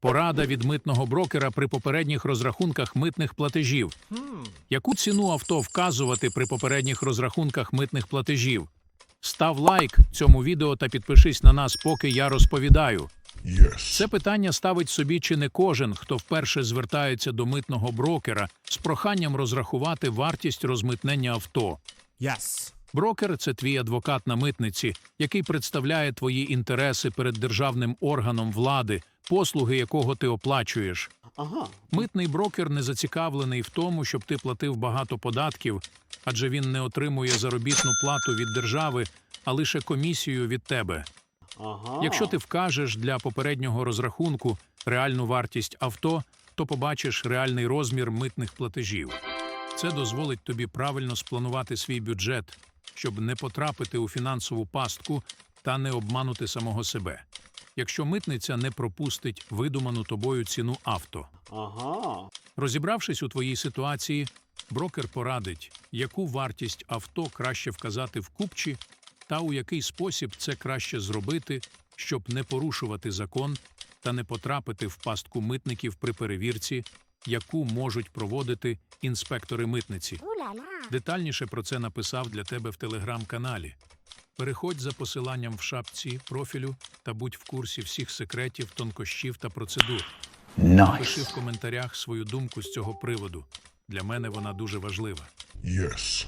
Порада від митного брокера при попередніх розрахунках митних платежів. Яку ціну авто вказувати при попередніх розрахунках митних платежів? Став лайк цьому відео та підпишись на нас, поки я розповідаю. Yes. Це питання ставить собі чи не кожен, хто вперше звертається до митного брокера з проханням розрахувати вартість розмитнення авто. Yes. Брокер це твій адвокат на митниці, який представляє твої інтереси перед державним органом влади, послуги якого ти оплачуєш. Ага. Митний брокер не зацікавлений в тому, щоб ти платив багато податків, адже він не отримує заробітну плату від держави, а лише комісію від тебе. Ага. Якщо ти вкажеш для попереднього розрахунку реальну вартість авто, то побачиш реальний розмір митних платежів. Це дозволить тобі правильно спланувати свій бюджет, щоб не потрапити у фінансову пастку та не обманути самого себе. Якщо митниця не пропустить видуману тобою ціну авто. Ага. Розібравшись у твоїй ситуації, брокер порадить, яку вартість авто краще вказати в купчі та у який спосіб це краще зробити, щоб не порушувати закон та не потрапити в пастку митників при перевірці, яку можуть проводити інспектори митниці. Детальніше про це написав для тебе в телеграм-каналі. Переходь за посиланням в шапці профілю та будь в курсі всіх секретів, тонкощів та процедур. Пиши в коментарях свою думку з цього приводу. Для мене вона дуже важлива. Yes.